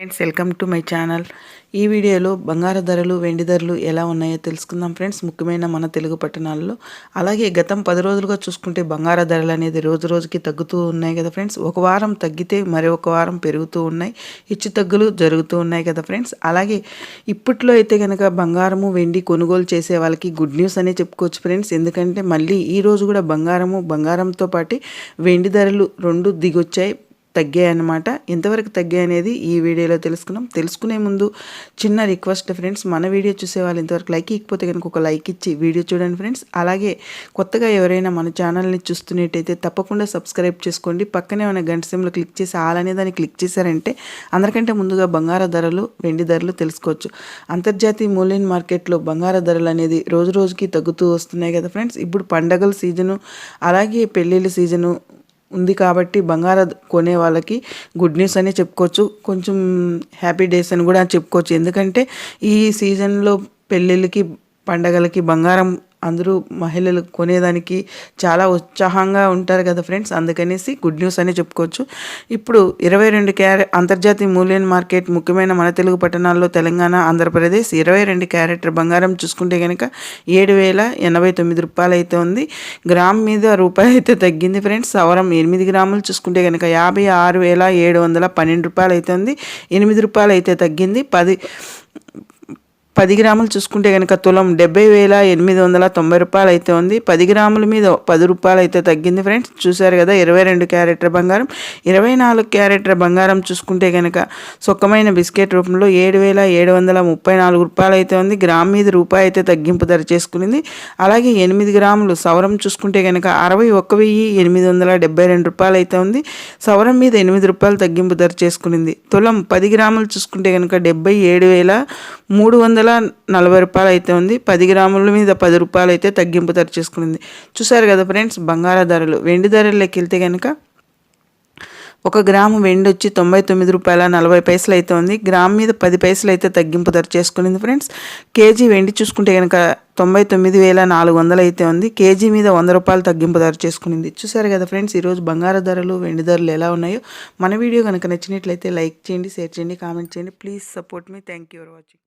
Friends welcome to my channel ఈ వీడియోలో బంగారు ధరలు వెండి ధరలు ఎలా ఉన్నాయో తెలుసుకుందాం ఫ్రెండ్స్ ముఖ్యమైన మన తెలుగు పట్టణాల్లో. అలాగే గతం పది రోజులుగా చూసుకుంటే బంగారు ధరలు అనేది రోజు రోజుకి తగ్గుతూ ఉన్నాయి కదా ఫ్రెండ్స్ ఒక వారం తగ్గితే మరి ఒక వారం పెరుగుతూ ఉన్నాయి. హెచ్చు తగ్గులు జరుగుతూ ఉన్నాయి కదా ఫ్రెండ్స్ అలాగే ఇప్పట్లో అయితే కనుక బంగారము వెండి కొనుగోలు చేసే వాళ్ళకి గుడ్ న్యూస్ అనే చెప్పుకోవచ్చు ఫ్రెండ్స్ ఎందుకంటే మళ్ళీ ఈ రోజు కూడా బంగారము బంగారంతో పాటు వెండి ధరలు రెండు దిగొచ్చాయి. తగ్గాయి అన్నమాట ఎంతవరకు తగ్గాయి అనేది ఈ వీడియోలో తెలుసుకున్నాం. తెలుసుకునే ముందు చిన్న రిక్వెస్ట్ ఫ్రెండ్స్ మన వీడియో చూసే వాళ్ళు ఇంతవరకు లైక్ ఇకపోతే కనుక ఒక లైక్ ఇచ్చి వీడియో చూడండి ఫ్రెండ్స్. అలాగే కొత్తగా ఎవరైనా మన ఛానల్ని చూస్తున్నట్టయితే తప్పకుండా సబ్స్క్రైబ్ చేసుకోండి. పక్కనే ఉన్న గంట సిమ్లో క్లిక్ చేసి ఆల్ దాన్ని క్లిక్ చేశారంటే అందరికంటే ముందుగా బంగార ధరలు వెండి ధరలు తెలుసుకోవచ్చు. అంతర్జాతీయ మూల్యం మార్కెట్లో బంగార ధరలు అనేది రోజు రోజుకి తగ్గుతూ వస్తున్నాయి కదా ఫ్రెండ్స్. ఇప్పుడు పండగల సీజను అలాగే పెళ్ళిళ్ళ సీజను ఉంది కాబట్టి బంగారం కొనే వాళ్ళకి గుడ్ న్యూస్ అని చెప్పుకోవచ్చు. కొంచెం హ్యాపీ డేస్ అని కూడా చెప్పుకోవచ్చు. ఎందుకంటే ఈ సీజన్లో పెళ్ళిళ్ళకి పండగలకి బంగారం అందరూ మహిళలు కొనేదానికి చాలా ఉత్సాహంగా ఉంటారు కదా ఫ్రెండ్స్. అందుకనేసి గుడ్ న్యూస్ అని చెప్పుకోవచ్చు. ఇప్పుడు ఇరవై రెండు క్యారెట్ అంతర్జాతీయ మూల్యం మార్కెట్ ముఖ్యమైన మన తెలుగు పట్టణాల్లో తెలంగాణ ఆంధ్రప్రదేశ్ ఇరవై రెండు క్యారెట్ బంగారం చూసుకుంటే కనుక ఏడు వేల ఎనభై తొమ్మిది రూపాయలు అయితే ఉంది. గ్రామ్ మీద రూపాయి అయితే తగ్గింది ఫ్రెండ్స్. సవరం ఎనిమిది గ్రాములు చూసుకుంటే కనుక యాభై ఆరు వేల ఏడు వందల పన్నెండు రూపాయలు అయితే ఉంది. ఎనిమిది రూపాయలు అయితే తగ్గింది. పది పది గ్రాములు చూసుకుంటే కనుక తులం డెబ్బై వేల ఎనిమిది వందల తొంభై రూపాయలు అయితే ఉంది. పది గ్రాముల మీద పది రూపాయలు అయితే తగ్గింది ఫ్రెండ్స్ చూసారు కదా ఇరవై రెండు క్యారెట్ల బంగారం. ఇరవై నాలుగు క్యారెట్ల బంగారం చూసుకుంటే కనుక సుఖమైన బిస్కెట్ రూపంలో ఏడు వేల ఏడు వందల ముప్పై నాలుగు రూపాయలు అయితే ఉంది. గ్రామ్ మీద రూపాయి అయితే తగ్గింపు ధర చేసుకునింది. అలాగే ఎనిమిది గ్రాములు సవరం చూసుకుంటే కనుక అరవై ఒక్క వెయ్యి ఎనిమిది వందల డెబ్బై రెండు రూపాయలు అయితే ఉంది. సవరం మీద ఎనిమిది రూపాయలు తగ్గింపు ధర చేసుకునింది. తులం పది గ్రాములు చూసుకుంటే కనుక డెబ్బై ఏడు వేల మూడు వందల నలభై రూపాయలు అయితే ఉంది. పది గ్రాముల మీద పది రూపాయలు అయితే తగ్గింపు ధర చేసుకునింది. చూసారు కదా ఫ్రెండ్స్ బంగార ధరలు. వెండి ధరల్లోకి వెళ్తే కనుక ఒక గ్రాము వెండి వచ్చి తొంభై తొమ్మిది రూపాయల నలభై పైసలు అయితే ఉంది. గ్రామ్ మీద పది పైసలు అయితే తగ్గింపు ధర చేసుకునింది ఫ్రెండ్స్. కేజీ వెండి చూసుకుంటే కనుక తొంభై తొమ్మిది వేల నాలుగు వందలు అయితే ఉంది. కేజీ మీద వంద రూపాయలు తగ్గింపు ధర చేసుకునింది. చూసారు కదా ఫ్రెండ్స్ ఈరోజు బంగారు ధరలు వెండి ధరలు ఎలా ఉన్నాయో. మన వీడియో కనుక నచ్చినట్లయితే లైక్ చేయండి షేర్ చేయండి కామెంట్ చేయండి. Please support me. Thank you for watching.